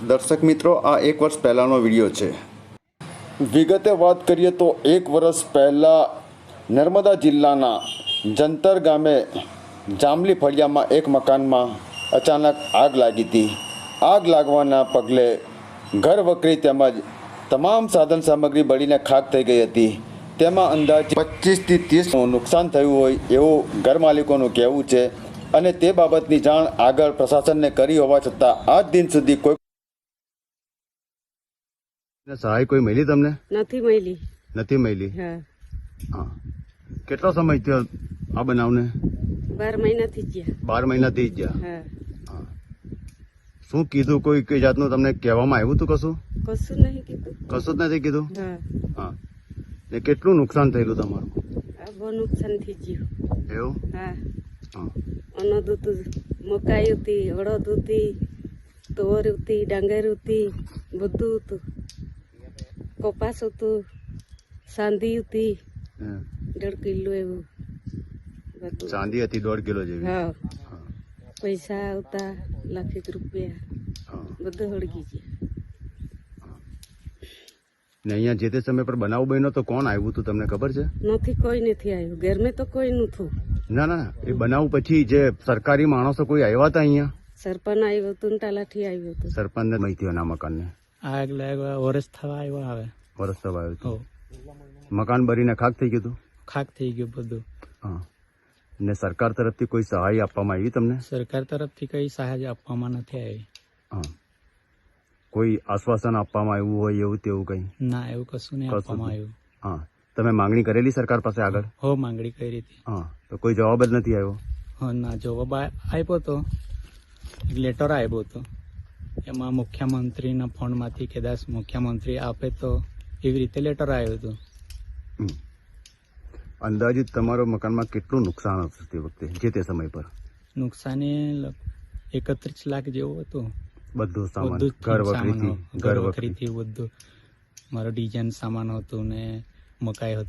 દર્શક મિત્રો, આ એક વર્ષ પહેલાંનો વીડિયો છે. વિગતે વાત કરીએ તો એક વર્ષ પહેલાં નર્મદા જિલ્લાના જંતર ગામે જાંબલી ફળિયામાં એક મકાનમાં અચાનક આગ લાગી હતી. આગ લાગવાના પગલે ઘર વકરી તેમજ તમામ સાધન સામગ્રી બળીને ખાક થઈ ગઈ હતી. તેમાં અંદાજે પચીસથી ત્રીસનું નુકસાન થયું હોય એવું ઘર માલિકોનું કહેવું છે અને તે બાબતની જાણ આગળ પ્રશાસનને કરી હોવા છતાં આજ દિન સુધી કોઈ સહાય કોઈ મળી તમને? નથી મળી. નથી મળી? હા. કેટલો સમય થયો આ બનાવને? બાર મહિનાથી ગયા. બાર મહિનાથી જ ગયા? હા. શું કીધું? કોઈ કઈ જાતનું તમને કહેવામાં આવ્યું હતું કશું? કશું નહીં કીધું. કશું જ નથી કીધું? હા. ને કેટલું નુકસાન થયેલું તમારું? બહુ નુકસાન થઈ ગયું. એવું? હા. અનો દૂધ મકાઈ હતી અડદ હતી તોર હતી ડાંગર હતી બધું હતું. કપાસ હતું સાંધી હતી. દોઢ કિલો એવું ચાંદી હતી દોઢ કિલો જેવી. હા. પૈસા આવતા લાખેક રૂપિયા. બધું હળગી ગયા. ને અહીંયા જે તે સમય પર બનાવ બન્યો તો કોણ આવ્યું હતું તમને ખબર છે? નથી કોઈ નથી આવ્યું. ઘરમાં તો કોઈ નતું ના ના ના. એ બનાવ પછી જે સરકારી માણસો કોઈ આવ્યા હતા અહીંયા? સરપંચ આવ્યો હતું ને તાલાથી આવ્યો સરપંચ સરપંચને માહિતી એના મકાનને. આગ એટલે વરસ થવા આવ્યો આવે વરસ થવા આવ્યો મકાન બરીને ખાક થઈ ગયું ખાક થઈ ગયું બધું. હા. ને સરકાર તરફથી કોઈ સહાય આપવામાં આવી તમને? સરકાર તરફથી કઈ સહાય આપવામાં નથી આવી. હા. કોઈ આશ્વાસન આપવામાં આવ્યું હોય એવું તેવું કંઈ? ના એવું કશું નહીં આપવામાં આવ્યું. હા. તમે માંગણી કરેલી સરકાર પાસે આગળ? હો માંગણી કરી હતી. હા. તો કોઈ જવાબ જ નથી આવ્યો? હા ના જવાબ આ- આપ્યો તો. લેટર આવ્યો હતો. એમાં મુખ્યમંત્રીના ફોનમાંથી દાસ મુખ્યમંત્રી આપે તો એવી રીતે લેટર આવ્યું હતું. અંદાજિત તમારો મકાનમાં કેટલું નુકસાન હતું તે વખતે જે તે સમય પર? નુકસાની એકત્રીસ લાખ જેવું હતું. બધું સામાન ઘર સામાન ઘર વખરીથી બધું. મારો ડિઝાઇન સામાન હતું ને મકાઈ હતી.